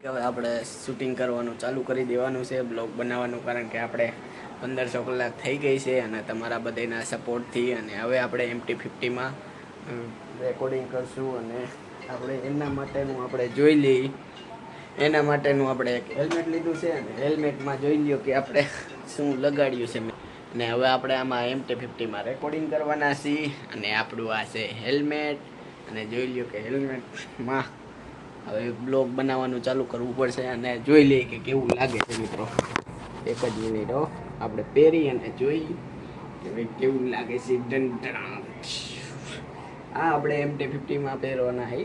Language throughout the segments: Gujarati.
હવે આપણે શૂટિંગ કરવાનું ચાલુ કરી દેવાનું છે બ્લોગ બનાવવાનું, કારણ કે આપણે પંદરસો કલાક થઈ ગઈ છે અને તમારા બધાના સપોર્ટથી અને હવે આપણે એમટી ફિફ્ટીમાં રેકોર્ડિંગ કરશું અને આપણે એના માટેનું આપણે જોઈ લઈ. એના માટેનું આપણે એક હેલ્મેટ લીધું છે અને હેલ્મેટમાં જોઈ લ્યો કે આપણે શું લગાડ્યું છે. મેં ને હવે આપણે આમાં એમટી ફિફ્ટીમાં રેકોર્ડિંગ કરવાના છીએ અને આપણું આ છે હેલ્મેટ અને જોઈ લ્યો કે હેલ્મેટમાં હવે બ્લોગ બનાવવાનું ચાલુ કરવું પડશે અને જોઈ લઈએ કે કેવું લાગે છે મિત્રો. એક જ મિનિટ આપણે પહેરી અને જોઈ કેવું લાગે છે. આ આપણે એમ ટી ફિફ્ટીમાં પહેરવાના છે.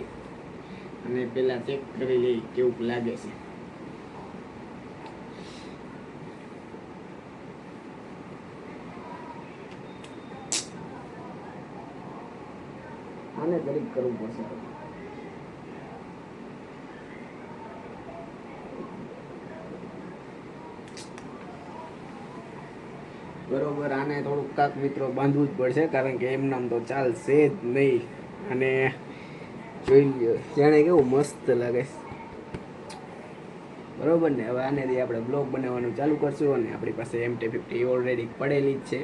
અને પહેલાં ચેક કરી લઈએ કેવું લાગે છે. આને ગરીબ કરવું પડશે. બરોબર, આને થોડુંક કાક મિત્રો બાંધવું જ પડશે, કારણ કે એમનામ તો ચાલશે જ નહીં. અને જોઈ લ્યો જાણે કેવું મસ્ત લાગે. બરોબર ને, હવે આનેથી આપણે બ્લોગ બનાવવાનું ચાલુ કરશું, અને આપણી પાસે એમ ટી ફિફ્ટી ઓલરેડી પડેલી જ છે.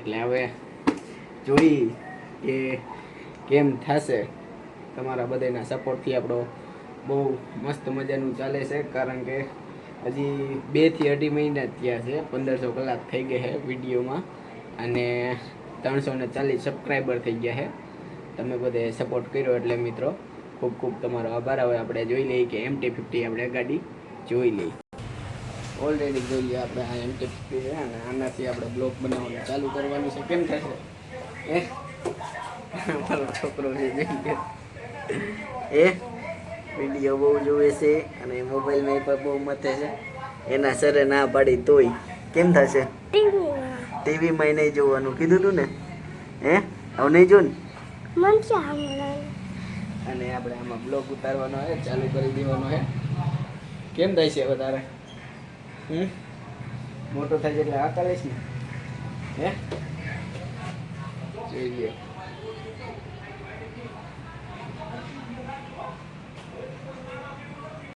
એટલે હવે જોઈ કે કેમ થશે. તમારા બધાના સપોર્ટથી આપણો બહુ મસ્ત મજાનું ચાલે છે, કારણ કે હજી બેથી અઢી મહિના થયા છે, પંદરસો કલાક થઈ ગયા છે વિડીયોમાં અને ત્રણસો ને ચાલીસ સબસ્ક્રાઈબર થઈ ગયા છે. તમે બધે સપોર્ટ કર્યો એટલે મિત્રો, ખૂબ ખૂબ તમારો આભાર. હવે આપણે જોઈ લઈએ કે એમ ટી ફિફ્ટી આપણે ગાડી જોઈ લઈએ. ઓલરેડી જોઈ લઈએ આપણે આ એમ ટી ફિફ્ટી છે અને આનાથી આપણે બ્લોગ બનાવવાનું ચાલુ કરવાનું છે. કેમ થશે? એ મારો છોકરો છે એ વીડિયો બહુ જોવે છે અને મોબાઈલમાં પણ બહુ મથે છે. એના સરે ના પાડી તોય. કેમ થશે? ટીવીમાં નહીં જોવાનું. કીધું તું ને? હે? હવે નહીં જો ને? અને આપણે આમાં બ્લોગ ઉતારવાનો હે ચાલુ કરી દેવાનો હે કેમ થાય છે વધારે? હમ? મોટો થાય છે એટલે આકાલીશ ને? હે? જોઈએ.